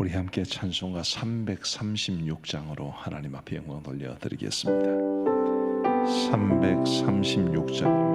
우리 함께 찬송가 336장으로 하나님 앞에 영광 돌려 드리겠습니다. 336장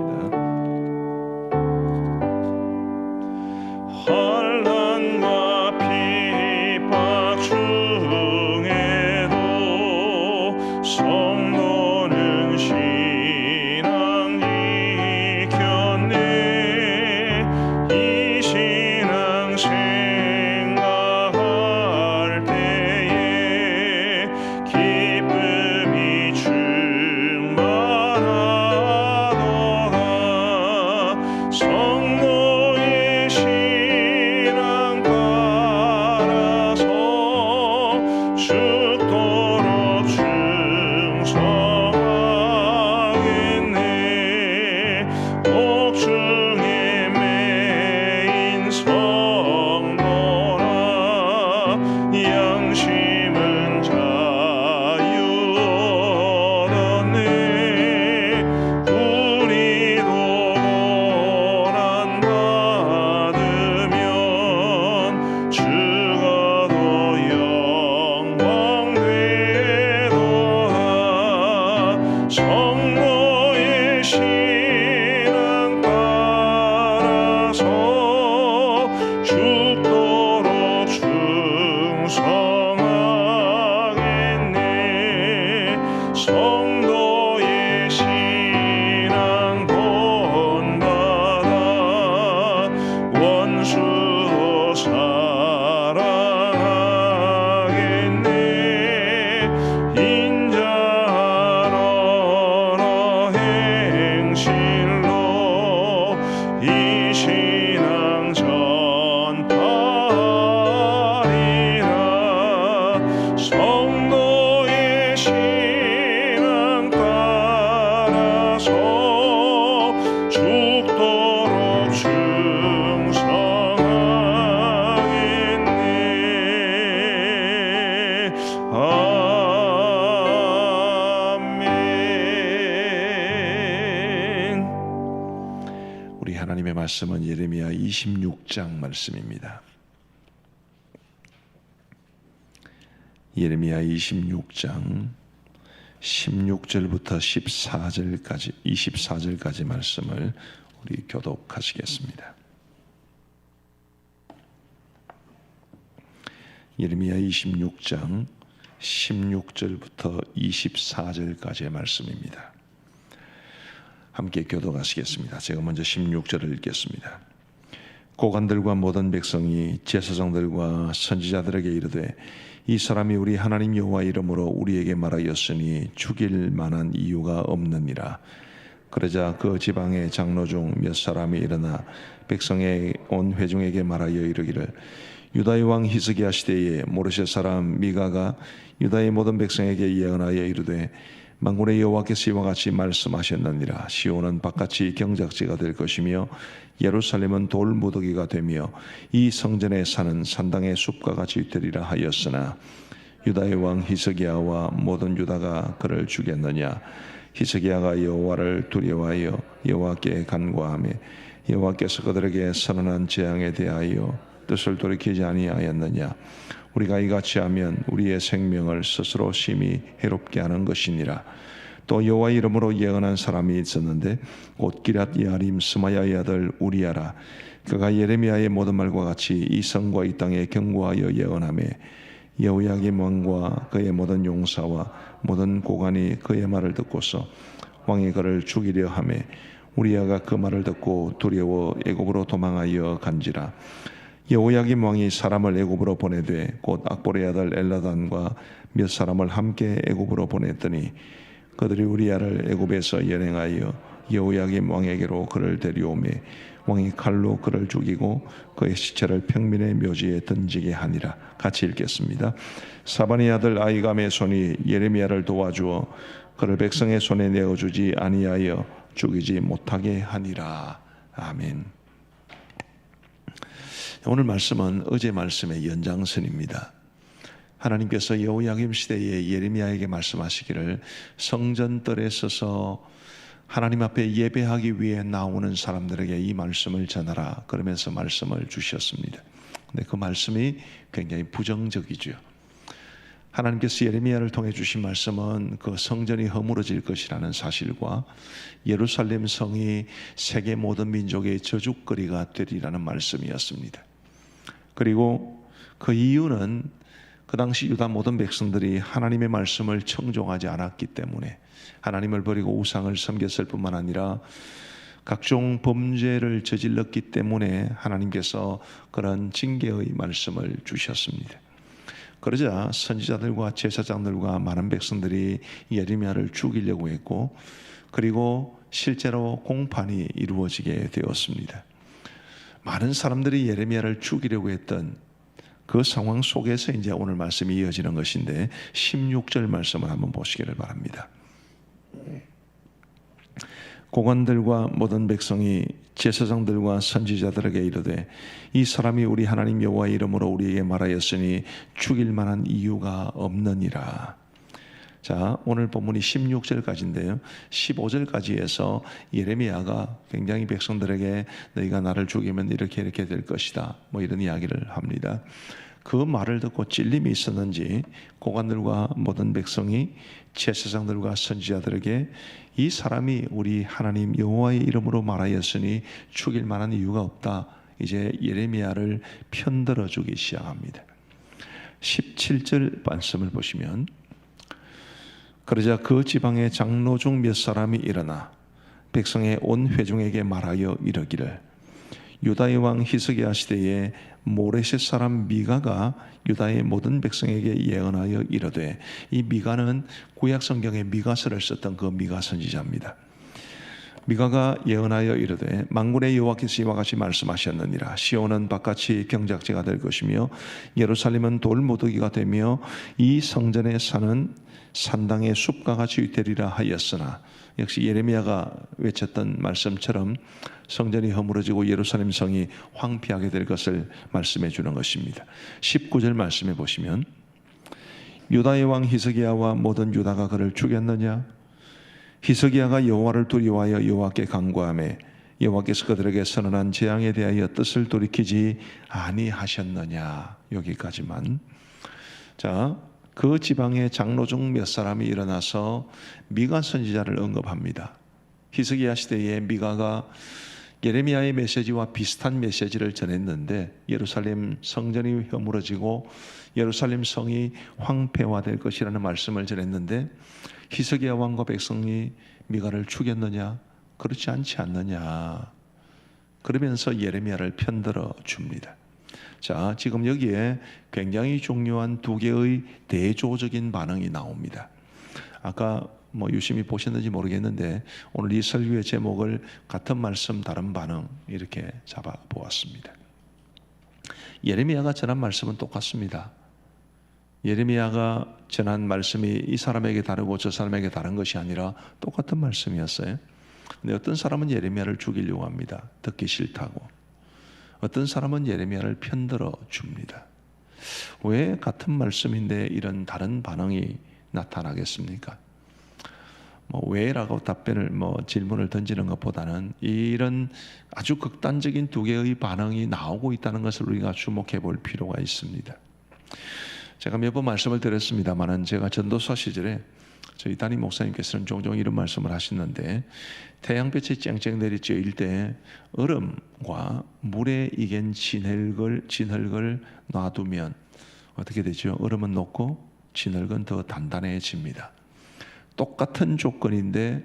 26장 말씀입니다. 예레미야 26장 16절부터 14절까지 24절까지 말씀을 우리 교독하시겠습니다. 예레미야 26장 16절부터 24절까지의 말씀입니다. 함께 교독하시겠습니다. 제가 먼저 16절을 읽겠습니다. 고관들과 모든 백성이 제사장들과 선지자들에게 이르되 이 사람이 우리 하나님 여호와 이름으로 우리에게 말하였으니 죽일 만한 이유가 없느니라. 그러자 그 지방의 장로 중 몇 사람이 일어나 백성의 온 회중에게 말하여 이르기를 유다의 왕 히스기야 시대에 모르셋 사람 미가가 유다의 모든 백성에게 예언하여 이르되 만군의 여호와께서 이와 같이 말씀하셨느니라. 시온은 바깥이 경작지가 될 것이며 예루살렘은 돌무더기가 되며 이 성전에 사는 산당의 숲과 같이 되리라 하였으나 유다의 왕 히스기야와 모든 유다가 그를 죽였느냐? 히스기야가 여호와를 두려워하여 여호와께 간구하며 여호와께서 그들에게 선언한 재앙에 대하여 뜻을 돌이키지 아니하였느냐 우리가 이같이 하면 우리의 생명을 스스로 심히 해롭게 하는 것이니라. 또 여호와 이름으로 예언한 사람이 있었는데 곧 기랏 야림 스마야의 아들 우리야라. 그가 예레미야의 모든 말과 같이 이 성과 이 땅에 경고하여 예언하며 여호야김 왕과 그의 모든 용사와 모든 고관이 그의 말을 듣고서 왕이 그를 죽이려 하며 우리야가 그 말을 듣고 두려워 애굽으로 도망하여 간지라 여호야김 왕이 사람을 애굽으로 보내되 곧 악보의 아들 엘라단과 몇 사람을 함께 애굽으로 보냈더니 그들이 우리야를 애굽에서 연행하여 여호야김 왕에게로 그를 데려오매 왕이 칼로 그를 죽이고 그의 시체를 평민의 묘지에 던지게 하니라 같이 읽겠습니다. 사반의 아들 아이감의 손이 예레미야를 도와주어 그를 백성의 손에 내어 주지 아니하여 죽이지 못하게 하니라 아멘. 오늘 말씀은 어제 말씀의 연장선입니다. 하나님께서 여호야김 시대에 예레미야에게 말씀하시기를 성전뜰에 서서 하나님 앞에 예배하기 위해 나오는 사람들에게 이 말씀을 전하라 그러면서 말씀을 주셨습니다. 근데 그 말씀이 굉장히 부정적이죠. 하나님께서 예레미야를 통해 주신 말씀은 그 성전이 허물어질 것이라는 사실과 예루살렘 성이 세계 모든 민족의 저주거리가 되리라는 말씀이었습니다. 그리고 그 이유는 그 당시 유다 모든 백성들이 하나님의 말씀을 청종하지 않았기 때문에 하나님을 버리고 우상을 섬겼을 뿐만 아니라 각종 범죄를 저질렀기 때문에 하나님께서 그런 징계의 말씀을 주셨습니다. 그러자 선지자들과 제사장들과 많은 백성들이 예레미야를 죽이려고 했고 그리고 실제로 공판이 이루어지게 되었습니다. 많은 사람들이 예레미야를 죽이려고 했던 그 상황 속에서 이제 오늘 말씀이 이어지는 것인데 16절 말씀을 한번 보시기를 바랍니다. 고관들과 모든 백성이 제사장들과 선지자들에게 이르되 이 사람이 우리 하나님 여호와의 이름으로 우리에게 말하였으니 죽일 만한 이유가 없느니라. 자, 오늘 본문이 16절까지인데요. 15절까지에서 예레미야가 굉장히 백성들에게 너희가 나를 죽이면 이렇게 이렇게 될 것이다. 뭐 이런 이야기를 합니다. 그 말을 듣고 찔림이 있었는지 고관들과 모든 백성이 제사장들과 선지자들에게 이 사람이 우리 하나님 여호와의 이름으로 말하였으니 죽일 만한 이유가 없다. 이제 예레미야를 편들어 주기 시작합니다. 17절 말씀을 보시면 그러자 그 지방의 장로 중 몇 사람이 일어나 백성의 온 회중에게 말하여 이르기를 유다의 왕 히스기야 시대에 모레셋 사람 미가가 유다의 모든 백성에게 예언하여 이르되 이 미가는 구약 성경에 미가서를 썼던 그 미가 선지자입니다. 미가가 예언하여 이르되 만군의 여호와께서 이와 같이 말씀하셨느니라 시온은 바깥이 경작지가 될 것이며 예루살렘은 돌무더기가 되며 이 성전에 사는 산당의 숲과 같이 되리라 하였으나 역시 예레미야가 외쳤던 말씀처럼 성전이 허물어지고 예루살렘 성이 황폐하게 될 것을 말씀해 주는 것입니다. 19절 말씀해 보시면 유다의 왕 히스기야와 모든 유다가 그를 죽였느냐? 히스기야가 여호와를 두려워하여 여호와께 간구하며 여호와께서 그들에게 선언한 재앙에 대하여 뜻을 돌이키지 아니하셨느냐? 여기까지만. 자 그 지방의 장로 중 몇 사람이 일어나서 미가 선지자를 언급합니다. 히스기야 시대에 미가가 예레미야의 메시지와 비슷한 메시지를 전했는데 예루살렘 성전이 허물어지고 예루살렘 성이 황폐화될 것이라는 말씀을 전했는데 히스기야 왕과 백성이 미가를 죽였느냐? 그렇지 않지 않느냐? 그러면서 예레미야를 편들어 줍니다. 자, 지금 여기에 굉장히 중요한 두 개의 대조적인 반응이 나옵니다. 아까 뭐 유심히 보셨는지 모르겠는데 오늘 이 설교의 제목을 같은 말씀 다른 반응 이렇게 잡아 보았습니다. 예레미야가 전한 말씀은 똑같습니다. 예레미야가 전한 말씀이 이 사람에게 다르고 저 사람에게 다른 것이 아니라 똑같은 말씀이었어요. 근데 어떤 사람은 예레미야를 죽이려고 합니다. 듣기 싫다고. 어떤 사람은 예레미야를 편들어 줍니다. 왜 같은 말씀인데 이런 다른 반응이 나타나겠습니까? 뭐 왜라고 답변을 뭐 질문을 던지는 것보다는 이런 아주 극단적인 두 개의 반응이 나오고 있다는 것을 우리가 주목해 볼 필요가 있습니다. 제가 몇 번 말씀을 드렸습니다만은 제가 전도사 시절에 저희 담임 목사님께서는 종종 이런 말씀을 하시는데 태양빛이 쨍쨍 내리 쬐일 때 얼음과 물에 이겐 진흙을 진흙을 놔두면 어떻게 되죠? 얼음은 녹고 진흙은 더 단단해집니다. 똑같은 조건인데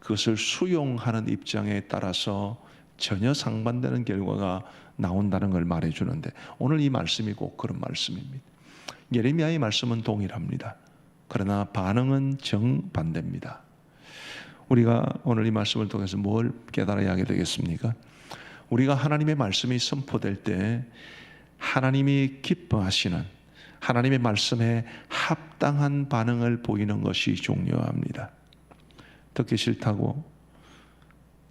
그것을 수용하는 입장에 따라서 전혀 상반되는 결과가 나온다는 걸 말해 주는데 오늘 이 말씀이 꼭 그런 말씀입니다. 예레미야의 말씀은 동일합니다. 그러나 반응은 정반대입니다. 우리가 오늘 이 말씀을 통해서 뭘 깨달아야 하게 되겠습니까? 우리가 하나님의 말씀이 선포될 때 하나님이 기뻐하시는 하나님의 말씀에 합당한 반응을 보이는 것이 중요합니다. 듣기 싫다고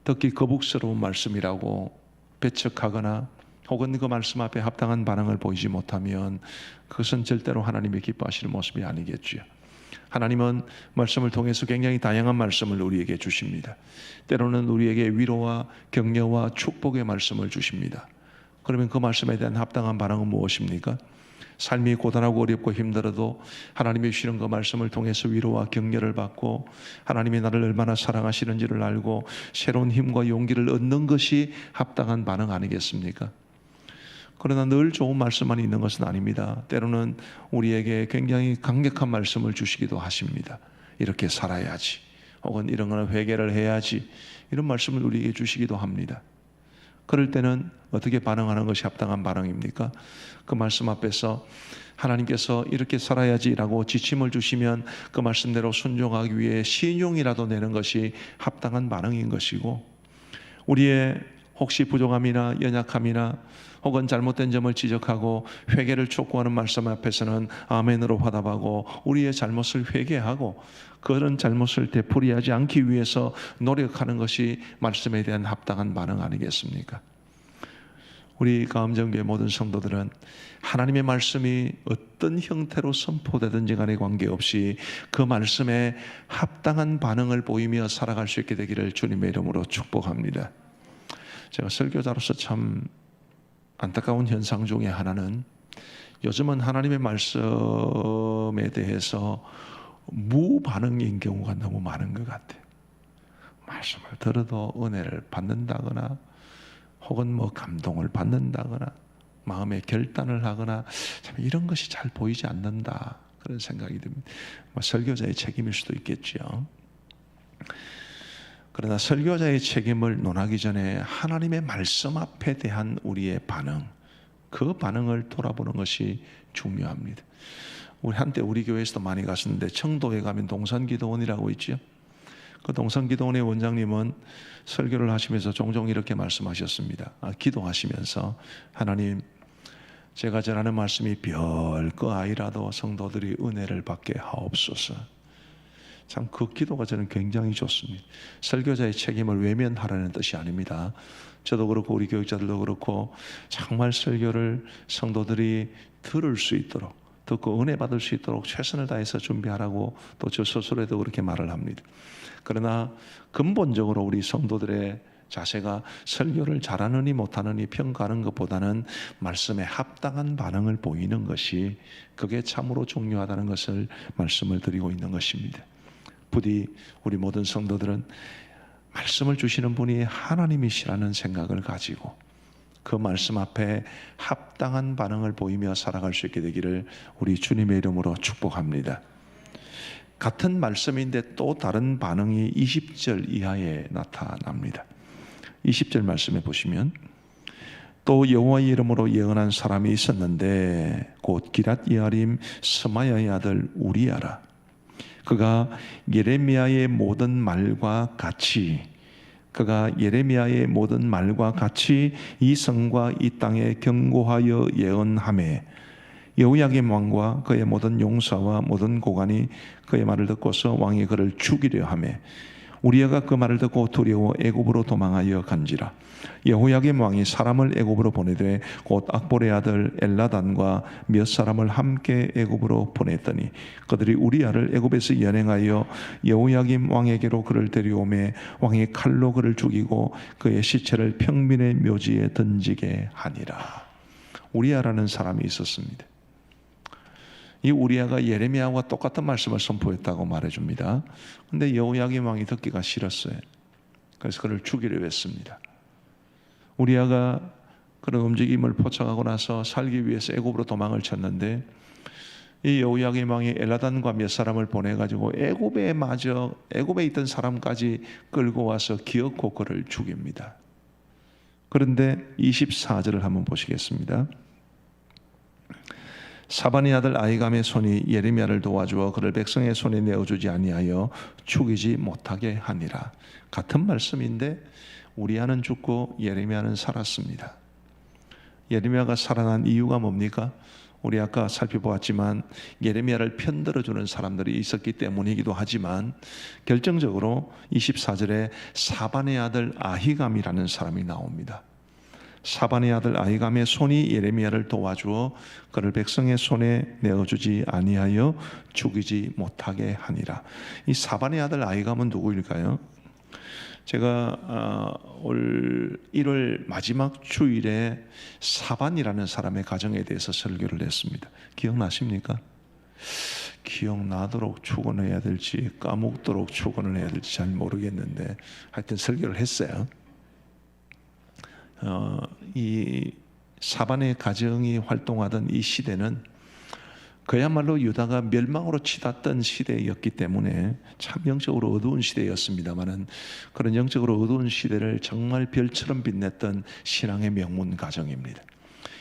듣기 거북스러운 말씀이라고 배척하거나 혹은 그 말씀 앞에 합당한 반응을 보이지 못하면 그것은 절대로 하나님이 기뻐하시는 모습이 아니겠지요. 하나님은 말씀을 통해서 굉장히 다양한 말씀을 우리에게 주십니다. 때로는 우리에게 위로와 격려와 축복의 말씀을 주십니다. 그러면 그 말씀에 대한 합당한 반응은 무엇입니까? 삶이 고단하고 어렵고 힘들어도 하나님이 주시는 그 말씀을 통해서 위로와 격려를 받고 하나님이 나를 얼마나 사랑하시는지를 알고 새로운 힘과 용기를 얻는 것이 합당한 반응 아니겠습니까? 그러나 늘 좋은 말씀만 있는 것은 아닙니다. 때로는 우리에게 굉장히 강력한 말씀을 주시기도 하십니다. 이렇게 살아야지. 혹은 이런 거는 회개를 해야지. 이런 말씀을 우리에게 주시기도 합니다. 그럴 때는 어떻게 반응하는 것이 합당한 반응입니까? 그 말씀 앞에서 하나님께서 이렇게 살아야지라고 지침을 주시면 그 말씀대로 순종하기 위해 신용이라도 내는 것이 합당한 반응인 것이고 우리의 혹시 부족함이나 연약함이나 혹은 잘못된 점을 지적하고 회개를 촉구하는 말씀 앞에서는 아멘으로 화답하고 우리의 잘못을 회개하고 그런 잘못을 되풀이하지 않기 위해서 노력하는 것이 말씀에 대한 합당한 반응 아니겠습니까? 우리 가음정교의 모든 성도들은 하나님의 말씀이 어떤 형태로 선포되든지 간에 관계없이 그 말씀에 합당한 반응을 보이며 살아갈 수 있게 되기를 주님의 이름으로 축복합니다. 제가 설교자로서 참 안타까운 현상 중에 하나는 요즘은 하나님의 말씀에 대해서 무반응인 경우가 너무 많은 것 같아요. 말씀을 들어도 은혜를 받는다거나 혹은 뭐 감동을 받는다거나 마음의 결단을 하거나 참 이런 것이 잘 보이지 않는다 그런 생각이 듭니다. 뭐 설교자의 책임일 수도 있겠죠. 그러나 설교자의 책임을 논하기 전에 하나님의 말씀 앞에 대한 우리의 반응, 그 반응을 돌아보는 것이 중요합니다. 우리 한때 우리 교회에서도 많이 갔었는데 청도에 가면 동산기도원이라고 있죠. 그 동산기도원의 원장님은 설교를 하시면서 종종 이렇게 말씀하셨습니다. 아, 기도하시면서 하나님 제가 전하는 말씀이 별거 아니라도 성도들이 은혜를 받게 하옵소서. 참 그 기도가 저는 굉장히 좋습니다. 설교자의 책임을 외면하라는 뜻이 아닙니다. 저도 그렇고 우리 교육자들도 그렇고 정말 설교를 성도들이 들을 수 있도록 듣고 은혜 받을 수 있도록 최선을 다해서 준비하라고 또 저 스스로에도 그렇게 말을 합니다. 그러나 근본적으로 우리 성도들의 자세가 설교를 잘하느니 못하느니 평가하는 것보다는 말씀에 합당한 반응을 보이는 것이 그게 참으로 중요하다는 것을 말씀을 드리고 있는 것입니다. 부디 우리 모든 성도들은 말씀을 주시는 분이 하나님이시라는 생각을 가지고 그 말씀 앞에 합당한 반응을 보이며 살아갈 수 있게 되기를 우리 주님의 이름으로 축복합니다. 같은 말씀인데 또 다른 반응이 20절 이하에 나타납니다. 20절 말씀에 보시면 또 여호와의 이름으로 예언한 사람이 있었는데 곧 기랏 예아림 스마야의 아들 우리아라 그가 예레미야의 모든 말과 같이 그가 예레미야의 모든 말과 같이 이 성과 이 땅에 경고하여 예언함에 여호야김 왕과 그의 모든 용사와 모든 고관이 그의 말을 듣고서 왕이 그를 죽이려 하매 우리아가 그 말을 듣고 두려워 애굽으로 도망하여 간지라 여호야김 왕이 사람을 애굽으로 보내되 곧 악보의 아들 엘라단과 몇 사람을 함께 애굽으로 보냈더니 그들이 우리아를 애굽에서 연행하여 여호야김 왕에게로 그를 데려오매 왕이 칼로 그를 죽이고 그의 시체를 평민의 묘지에 던지게 하니라 우리아라는 사람이 있었습니다. 이 우리아가 예레미야와 똑같은 말씀을 선포했다고 말해줍니다. 근데 여호야김 왕이 듣기가 싫었어요. 그래서 그를 죽이려 했습니다. 우리아가 그런 움직임을 포착하고 나서 살기 위해서 애굽으로 도망을 쳤는데 이 여호야김 왕이 엘라단과 몇 사람을 보내 가지고 애굽에 마저 애굽에 있던 사람까지 끌고 와서 기어코 그를 죽입니다. 그런데 24절을 한번 보시겠습니다. 사반의 아들 아이감의 손이 예레미야를 도와주어 그를 백성의 손에 내어주지 아니하여 죽이지 못하게 하니라. 같은 말씀인데 우리아는 죽고 예레미야는 살았습니다. 예레미야가 살아난 이유가 뭡니까? 우리 아까 살펴보았지만 예레미야를 편들어 주는 사람들이 있었기 때문이기도 하지만 결정적으로 24절에 사반의 아들 아히감이라는 사람이 나옵니다. 사반의 아들 아이감의 손이 예레미야를 도와주어 그를 백성의 손에 내어주지 아니하여 죽이지 못하게 하니라. 이 사반의 아들 아이감은 누구일까요? 제가 어, 올 1월 마지막 주일에 사반이라는 사람의 가정에 대해서 설교를 했습니다. 기억나십니까? 기억나도록 축원해야 될지 까먹도록 축원을 해야 될지 잘 모르겠는데 하여튼 설교를 했어요. 어, 이 사반의 가정이 활동하던 이 시대는 그야말로 유다가 멸망으로 치닫던 시대였기 때문에 참 영적으로 어두운 시대였습니다만은 그런 영적으로 어두운 시대를 정말 별처럼 빛냈던 신앙의 명문 가정입니다.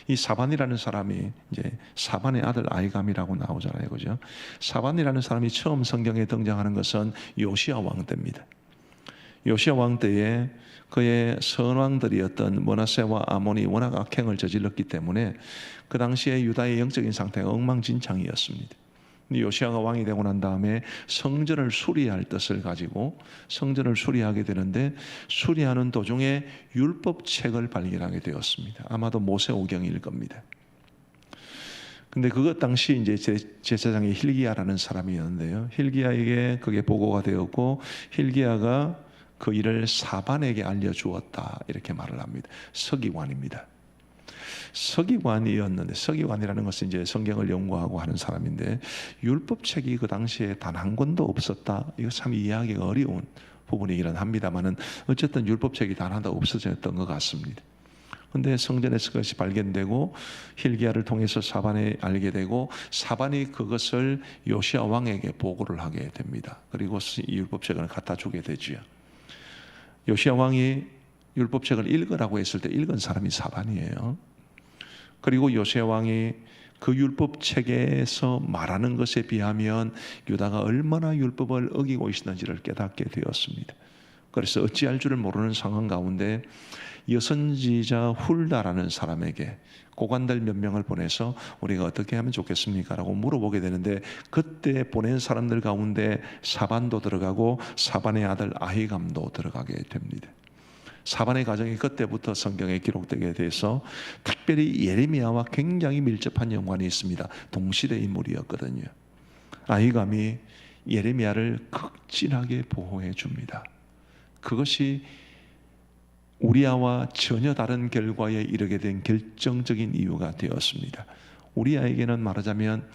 이 사반이라는 사람이 이제 사반의 아들 아이감이라고 나오잖아요, 그죠? 사반이라는 사람이 처음 성경에 등장하는 것은 요시아 왕 때입니다. 요시아 왕 때에 그의 선왕들이었던 모나세와 아몬이 워낙 악행을 저질렀기 때문에 그 당시에 유다의 영적인 상태가 엉망진창이었습니다. 요시아가 왕이 되고 난 다음에 성전을 수리할 뜻을 가지고 성전을 수리하게 되는데 수리하는 도중에 율법책을 발견하게 되었습니다. 아마도 모세오경일 겁니다. 근데 그것 당시 이제 제사장이 힐기야라는 사람이었는데요. 힐기야에게 그게 보고가 되었고 힐기야가 그 일을 사반에게 알려주었다 이렇게 말을 합니다. 서기관입니다. 서기관이었는데 서기관이라는 것은 이제 성경을 연구하고 하는 사람인데 율법책이 그 당시에 단 한 권도 없었다. 이거 참 이해하기가 어려운 부분이기는 합니다만은 어쨌든 율법책이 단 하나 없어졌던 것 같습니다. 근데 성전에서 그것이 발견되고 힐기야를 통해서 사반에 알게 되고 사반이 그것을 요시아 왕에게 보고를 하게 됩니다. 그리고 이 율법책을 갖다 주게 되지요. 요시아 왕이 율법책을 읽으라고 했을 때 읽은 사람이 사반이에요. 그리고 요시아 왕이 그 율법책에서 말하는 것에 비하면 유다가 얼마나 율법을 어기고 있었는지를 깨닫게 되었습니다. 그래서 어찌할 줄을 모르는 상황 가운데 여선지자 훌다라는 사람에게 고관들 몇 명을 보내서 우리가 어떻게 하면 좋겠습니까? 라고 물어보게 되는데 그때 보낸 사람들 가운데 사반도 들어가고 사반의 아들 아히감도 들어가게 됩니다. 사반의 가정이 그때부터 성경에 기록되게 돼서 특별히 예레미야와 굉장히 밀접한 연관이 있습니다. 동시대 인물이었거든요. 아이감이 예레미야를 극진하게 보호해 줍니다. 그것이 우리아와 전혀 다른 결과에 이르게 된 결정적인 이유가 되었습니다. 우리아에게는 말하자면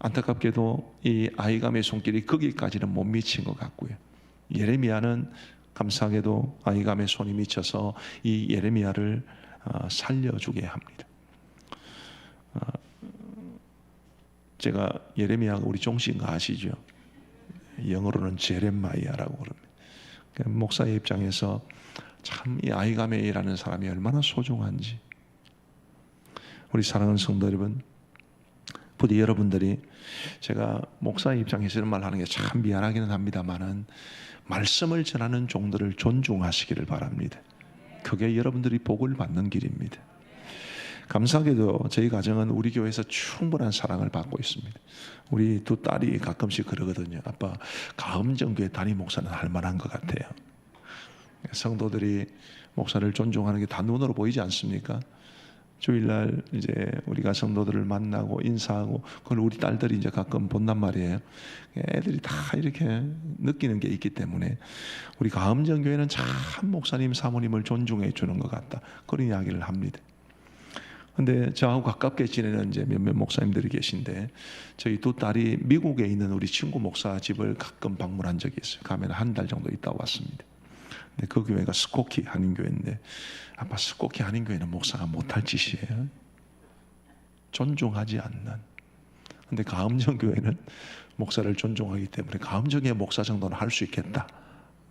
안타깝게도 이 아이감의 손길이 거기까지는 못 미친 것 같고요. 예레미야는 감사하게도 아이감의 손이 미쳐서 이 예레미야를 어, 살려주게 합니다. 어, 제가 예레미야가 우리 종신 거 아시죠? 영어로는 제레마이아라고 그럽니다. 목사의 입장에서 참 이 아이가메이라는 사람이 얼마나 소중한지 우리 사랑하는 성도 여러분 부디 여러분들이 제가 목사의 입장에서 이런 말 하는 게 참 미안하기는 합니다만은 말씀을 전하는 종들을 존중하시기를 바랍니다. 그게 여러분들이 복을 받는 길입니다. 감사하게도 저희 가정은 우리 교회에서 충분한 사랑을 받고 있습니다. 우리 두 딸이 가끔씩 그러거든요. 아빠 가음정교회 담임 목사는 할 만한 것 같아요. 성도들이 목사를 존중하는 게 다 눈으로 보이지 않습니까? 주일날 이제 우리가 성도들을 만나고 인사하고 그걸 우리 딸들이 이제 가끔 본단 말이에요. 애들이 다 이렇게 느끼는 게 있기 때문에 우리 가음정교회는 참 목사님 사모님을 존중해 주는 것 같다. 그런 이야기를 합니다. 근데 저하고 가깝게 지내는 이제 몇몇 목사님들이 계신데 저희 두 딸이 미국에 있는 우리 친구 목사 집을 가끔 방문한 적이 있어요. 가면 한 달 정도 있다 왔습니다. 근데 그 교회가 스코키 한인교회인데 아빠 스코키 한인교회는 목사가 못할 짓이에요. 존중하지 않는. 근데 가음정 교회는 목사를 존중하기 때문에 가음정의 목사 정도는 할 수 있겠다.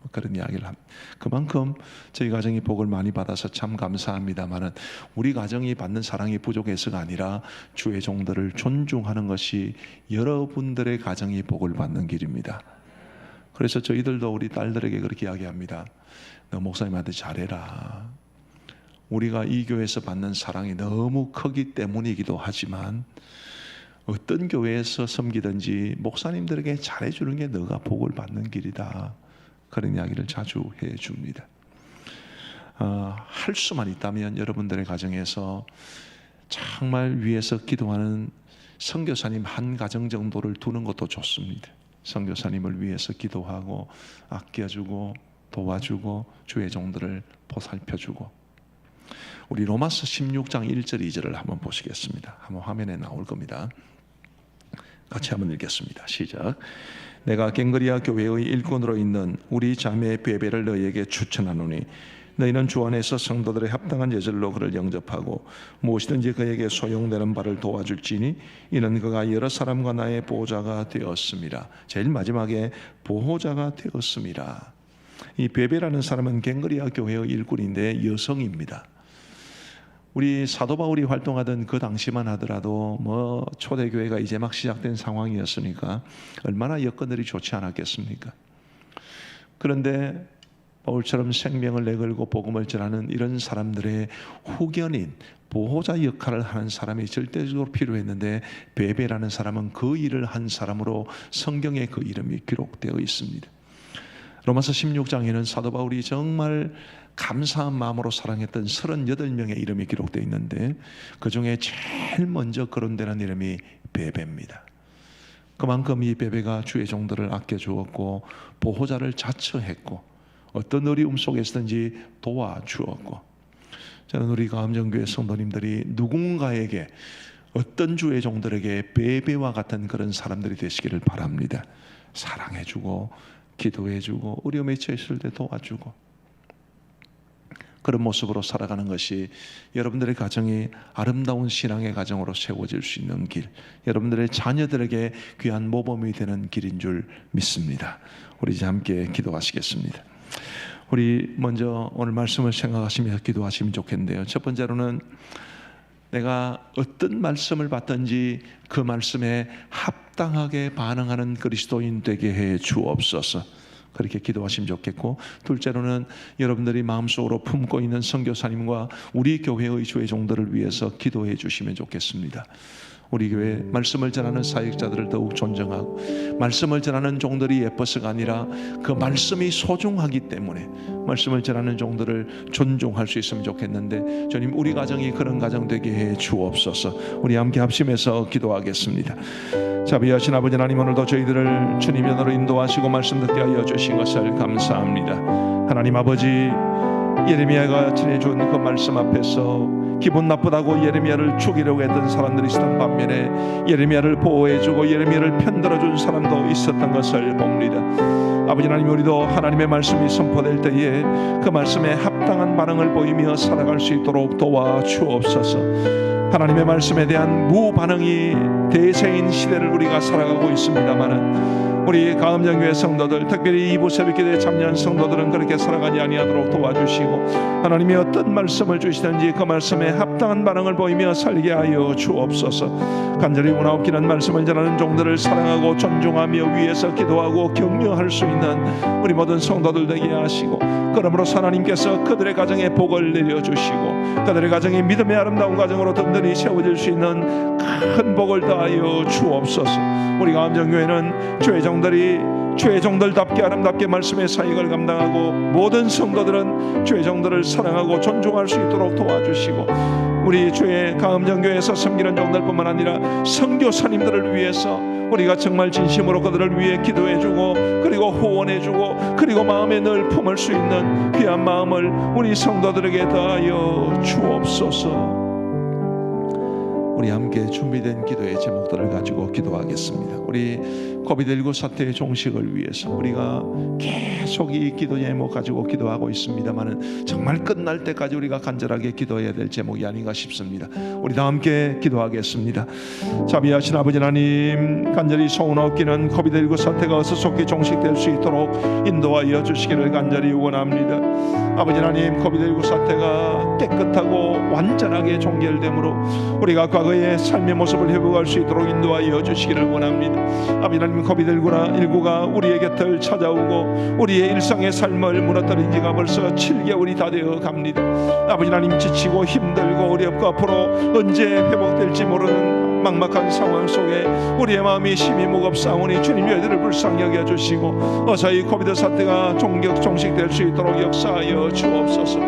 뭐 그런 이야기를 합니다. 그만큼 저희 가정이 복을 많이 받아서 참 감사합니다만은 우리 가정이 받는 사랑이 부족해서가 아니라 주의 종들을 존중하는 것이 여러분들의 가정이 복을 받는 길입니다. 그래서 저희들도 우리 딸들에게 그렇게 이야기합니다. 너 목사님한테 잘해라. 우리가 이 교회에서 받는 사랑이 너무 크기 때문이기도 하지만 어떤 교회에서 섬기든지 목사님들에게 잘해주는 게 너가 복을 받는 길이다. 그런 이야기를 자주 해줍니다. 어, 할 수만 있다면 여러분들의 가정에서 정말 위에서 기도하는 선교사님 한 가정 정도를 두는 것도 좋습니다. 선교사님을 위해서 기도하고 아껴주고 도와주고 주의 종들을 보살펴주고 우리 로마서 16장 1절 2절을 한번 보시겠습니다. 한번 화면에 나올 겁니다. 같이 한번 읽겠습니다. 시작. 내가 갱거리아 교회의 일꾼으로 있는 우리 자매 베베를 너희에게 추천하노니 너희는 주 안에서 성도들의 합당한 예절로 그를 영접하고 무엇이든지 그에게 소용되는 바를 도와줄지니 이는 그가 여러 사람과 나의 보호자가 되었습니다. 제일 마지막에 보호자가 되었습니다. 이 베베라는 사람은 갱거리아 교회의 일꾼인데 여성입니다. 우리 사도 바울이 활동하던 그 당시만 하더라도 뭐 초대교회가 이제 막 시작된 상황이었으니까 얼마나 여건들이 좋지 않았겠습니까? 그런데 바울처럼 생명을 내걸고 복음을 전하는 이런 사람들의 후견인 보호자 역할을 하는 사람이 절대적으로 필요했는데 베베라는 사람은 그 일을 한 사람으로 성경에 그 이름이 기록되어 있습니다. 로마서 16장에는 사도 바울이 정말 감사한 마음으로 사랑했던 38명의 이름이 기록되어 있는데 그 중에 제일 먼저 거론되는 이름이 베베입니다. 그만큼 이 베베가 주의 종들을 아껴 주었고 보호자를 자처했고 어떤 어려움 속에서든지 도와주었고 저는 우리 가암정교회 성도님들이 누군가에게 어떤 주의 종들에게 베베와 같은 그런 사람들이 되시기를 바랍니다. 사랑해주고 기도해주고 어려움에 처했을 때 도와주고 그런 모습으로 살아가는 것이 여러분들의 가정이 아름다운 신앙의 가정으로 세워질 수 있는 길, 여러분들의 자녀들에게 귀한 모범이 되는 길인 줄 믿습니다. 우리 이제 함께 기도하시겠습니다. 우리 먼저 오늘 말씀을 생각하시면서 기도하시면 좋겠는데요. 첫 번째로는 내가 어떤 말씀을 받든지 그 말씀에 합당하게 반응하는 그리스도인 되게 해 주옵소서. 그렇게 기도하시면 좋겠고 둘째로는 여러분들이 마음속으로 품고 있는 선교사님과 우리 교회의 주의 종들을 위해서 기도해 주시면 좋겠습니다. 우리 교회 말씀을 전하는 사역자들을 더욱 존경하고 말씀을 전하는 종들이 예뻐서가 아니라 그 말씀이 소중하기 때문에 말씀을 전하는 종들을 존중할 수 있으면 좋겠는데 주님 우리 가정이 그런 가정 되게 해 주옵소서. 우리 함께 합심해서 기도하겠습니다. 자비하신 아버지 하나님 오늘도 저희들을 주님 연으로 인도하시고 말씀 듣게 하여 주신 것을 감사합니다. 하나님 아버지 예레미야가 전해준 그 말씀 앞에서 기분 나쁘다고 예레미야를 죽이려고 했던 사람들이 있었던 반면에 예레미야를 보호해주고 예레미야를 편들어준 사람도 있었던 것을 봅니다. 아버지 하나님 우리도 하나님의 말씀이 선포될 때에 그 말씀에 합당한 반응을 보이며 살아갈 수 있도록 도와주옵소서. 하나님의 말씀에 대한 무반응이 대세인 시대를 우리가 살아가고 있습니다만은 우리 가음정교회 성도들 특별히 이부 새벽기도에 참여한 성도들은 그렇게 살아가지 아니하도록 도와주시고 하나님이 어떤 말씀을 주시든지 그 말씀에 합당한 반응을 보이며 살게 하여 주옵소서. 간절히 원하옵기는 말씀을 전하는 종들을 사랑하고 존중하며 위에서 기도하고 격려할 수 있는 우리 모든 성도들 되게 하시고 그러므로 하나님께서 그들의 가정에 복을 내려주시고 그들의 가정이 믿음의 아름다운 가정으로 든든히 세워질 수 있는 큰 복을 다하여 주옵소서. 우리 가암정교회는 주의 종들이 주의 종들답게 아름답게 말씀의 사역을 감당하고 모든 성도들은 주의 종들을 사랑하고 존중할 수 있도록 도와주시고 우리 주의 가음정교회에서 섬기는 종들뿐만 아니라 선교사님들을 위해서 우리가 정말 진심으로 그들을 위해 기도해주고 그리고 후원해주고 그리고 마음에 늘 품을 수 있는 귀한 마음을 우리 성도들에게 다하여 주옵소서. 우리 함께 준비된 기도의 제목들을 가지고 기도하겠습니다. 우리 코비드19 사태의 종식을 위해서 우리가 계속 이 기도 제목 가지고 기도하고 있습니다만은 정말 끝날 때까지 우리가 간절하게 기도해야 될 제목이 아닌가 싶습니다. 우리 다 함께 기도하겠습니다. 자비하신 아버지 하나님 간절히 소원하옵기는 코비드19 사태가 어서 속히 종식될 수 있도록 인도하여 주시기를 간절히 원합니다. 아버지 하나님 코비드19 사태가 깨끗하고 완전하게 종결되므로 우리가 과거의 삶의 모습을 회복할 수 있도록 인도하여 주시기를 원합니다. 아버지 하나님 코비드19가 우리의 곁을 찾아오고 우리의 일상의 삶을 무너뜨린 지가 벌써 7개월이 다 되어 갑니다. 아버지 하나님 지치고 힘들고 어렵고 앞으로 언제 회복될지 모르는 막막한 상황 속에 우리의 마음이 심히 무겁사오니 주님 저희들을 불쌍히 여겨 주시고 어서 이 코비드 사태가 종격 종식될 수 있도록 역사하여 주옵소서.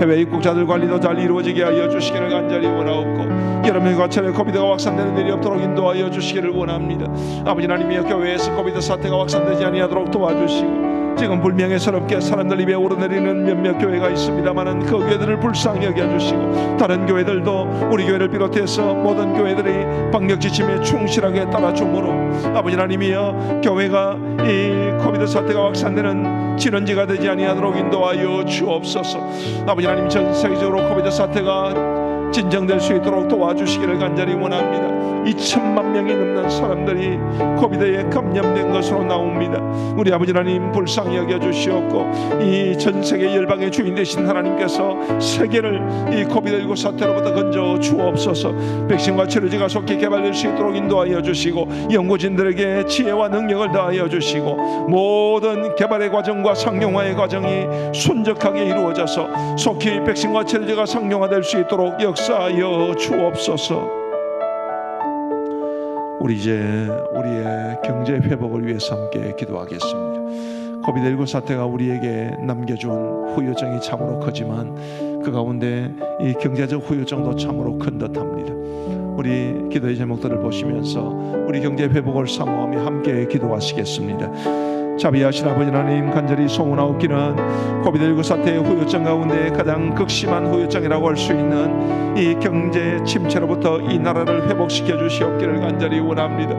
해외 입국자들 관리도 잘 이루어지게 하여 주시기를 간절히 원하옵고 여러분의 과천에 코비드가 확산되는 일이 없도록 인도하여 주시기를 원합니다. 아버지 하나님이여 교회에서 코비드 사태가 확산되지 아니하도록 도와주시고 지금 불명예스럽게 사람들 입에 오르내리는 몇몇 교회가 있습니다만은 그 교회들을 불쌍히 여겨주시고 다른 교회들도 우리 교회를 비롯해서 모든 교회들이 방역 지침에 충실하게 따라줌으로 아버지 하나님이여 교회가 이 코비드 사태가 확산되는 진원지가 되지 아니하도록 인도하여 주옵소서. 아버지 하나님 전 세계적으로 코비드 사태가 진정될 수 있도록 도와주시기를 간절히 원합니다. 2천만 명이 넘는 사람들이 코비드에 감염된 것으로 나옵니다. 우리 아버지 하나님 불쌍히 여겨 주시옵고 이 전 세계 열방의 주인 되신 하나님께서 세계를 이 코비드19 사태로부터 건져 주옵소서. 백신과 치료제가 속히 개발될 수 있도록 인도하여 주시고 연구진들에게 지혜와 능력을 다하여 주시고 모든 개발의 과정과 상용화의 과정이 순적하게 이루어져서 속히 백신과 치료제가 상용화될 수 있도록 역사 하여 주옵소서. 우리 이제 우리의 경제 회복을 위해서 함께 기도하겠습니다. 코비드19 사태가 우리에게 남겨준 후유증이 참으로 크지만 그 가운데 이 경제적 후유증도 참으로 큰 듯합니다. 우리 기도의 제목들을 보시면서 우리 경제 회복을 사모하며 함께 기도하시겠습니다. 자비하신 아버지 하나님 간절히 소원하옵기는 코비드19 사태의 후유증 가운데 가장 극심한 후유증이라고 할 수 있는 이 경제 침체로부터 이 나라를 회복시켜 주시옵기를 간절히 원합니다.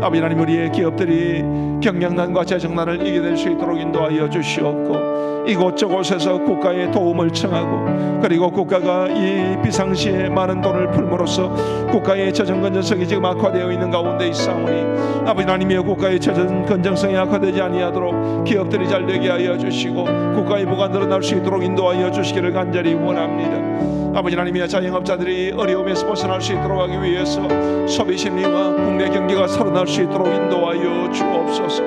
아버지 하나님 우리의 기업들이 경영난과 재정난을 이겨낼 수 있도록 인도하여 주시옵고 이곳저곳에서 국가의 도움을 청하고 그리고 국가가 이 비상시에 많은 돈을 풀므로써 국가의 재정 건전성이 지금 악화되어 있는 가운데 있사오니 아버지 하나님의 국가의 재정 건전성이 악화되지 아니하도록 기업들이 잘 되게 하여 주시고 국가의 부가 늘어날 수 있도록 인도하여 주시기를 간절히 원합니다. 아버지 하나님이여 자영업자들이 어려움에서 벗어날 수 있도록 하기 위해서 소비 심리와 국내 경기가 살아날 수 있도록 인도하여 주옵소서.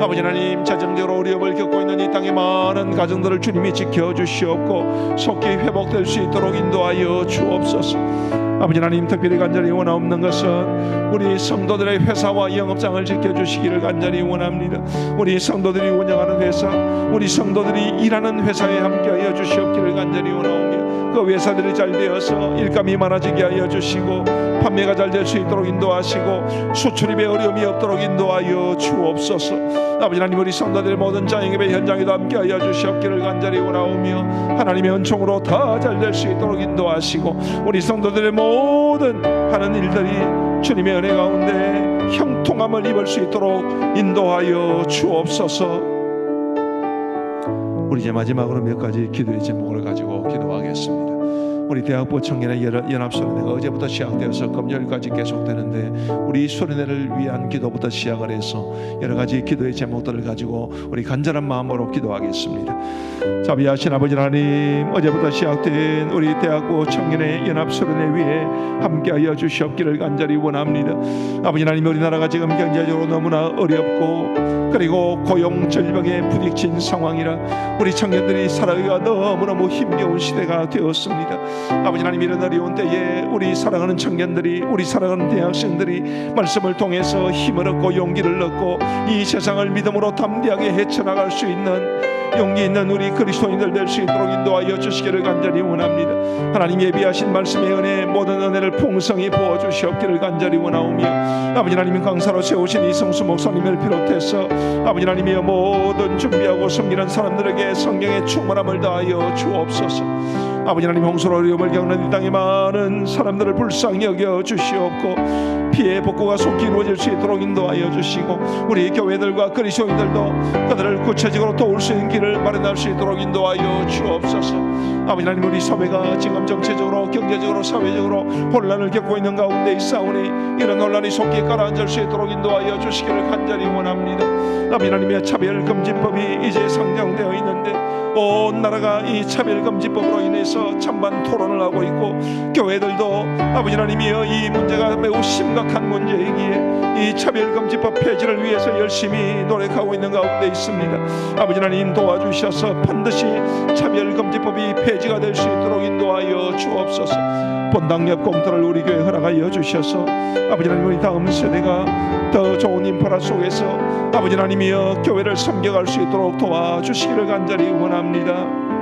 아버지 하나님 재정적으로 어려움을 겪고 있는 이 땅의 많은 가정들을 주님이 지켜 주시옵고 속히 회복될 수 있도록 인도하여 주옵소서. 아버지 하나님 특별히 간절히 원하옵는 것은 우리 성도들의 회사와 영업장을 지켜주시기를 간절히 원합니다. 우리 성도들이 운영하는 회사, 우리 성도들이 일하는 회사에 함께하여 주시옵기를 간절히 원하오며 그 회사들이 잘 되어서 일감이 많아지게 하여 주시고 판매가 잘 될 수 있도록 인도하시고 수출입에 어려움이 없도록 인도하여 주옵소서. 아버지 하나님 우리 성도들 모든 자영업의 현장에도 함께 하여 주시옵기를 간절히 원하오며 하나님의 은총으로 다 잘 될 수 있도록 인도하시고 우리 성도들의 모든 하는 일들이 주님의 은혜 가운데 형통함을 입을 수 있도록 인도하여 주옵소서. 우리 이제 마지막으로 몇 가지 기도의 제목을 가지고 기도하겠습니다. 우리 대학부 청년의 연합소련회가 어제부터 시작되어서 금요일까지 계속되는데 우리 소련회를 위한 기도부터 시작을 해서 여러 가지 기도의 제목들을 가지고 우리 간절한 마음으로 기도하겠습니다. 자비하신 아버지 하나님 어제부터 시작된 우리 대학부 청년의 연합소련회 위에 함께하여 주시옵기를 간절히 원합니다. 아버지 하나님 우리나라가 지금 경제적으로 너무나 어렵고 그리고 고용 절벽에 부딪힌 상황이라 우리 청년들이 살아가기가 너무너무 힘겨운 시대가 되었습니다. 아버지 하나님 이런 어려운 때에 우리 사랑하는 청년들이 우리 사랑하는 대학생들이 말씀을 통해서 힘을 얻고 용기를 얻고 이 세상을 믿음으로 담대하게 헤쳐나갈 수 있는 용기 있는 우리 그리스도인들 될 수 있도록 인도하여 주시기를 간절히 원합니다. 하나님 예비하신 말씀의 은혜 모든 은혜를 풍성히 부어 주시옵기를 간절히 원하오며 아버지 하나님 강사로 세우신 이성수 목사님을 비롯해서 아버지 하나님의 모든 준비하고 섬기는 사람들에게 성령의 충만함을 다하여 주옵소서. 아버지 하나님 홍수로 어려움을 겪는 이 땅의 많은 사람들을 불쌍히 여겨 주시옵고 피해 복구가 속히 이루어질 수 있도록 인도하여 주시고 우리 교회들과 그리스도인들도 그들을 구체적으로 도울 수 있는 길을 마련할 수 있도록 인도하여 주옵소서. 아버지 하나님 우리 사회가 지금 정체적으로 경제적으로 사회적으로 혼란을 겪고 있는 가운데 있사오니 이런 혼란이 속히 가라앉을 수 있도록 인도하여 주시기를 간절히 원합니다. 아버지 하나님의 차별금지법이 이제 상정되어 있는데 온 나라가 이 차별금지법으로 인해서 찬반 토론을 하고 있고 교회들도 아버지 하나님이여 이 문제가 매우 심각한 문제이기에 이 차별금지법 폐지를 위해서 열심히 노력하고 있는 가운데 있습니다 아버지 하나님 도와주셔서 반드시 차별금지법이 폐지가 될 수 있도록 인도하여 주옵소서 본당역 공터를 우리 교회 허락하여 주셔서 아버지 하나님 우리 다음 세대가 더 좋은 인프라 속에서 아버지 하나님이여 교회를 섬겨갈 수 있도록 도와주시기를 간절히 원합니다.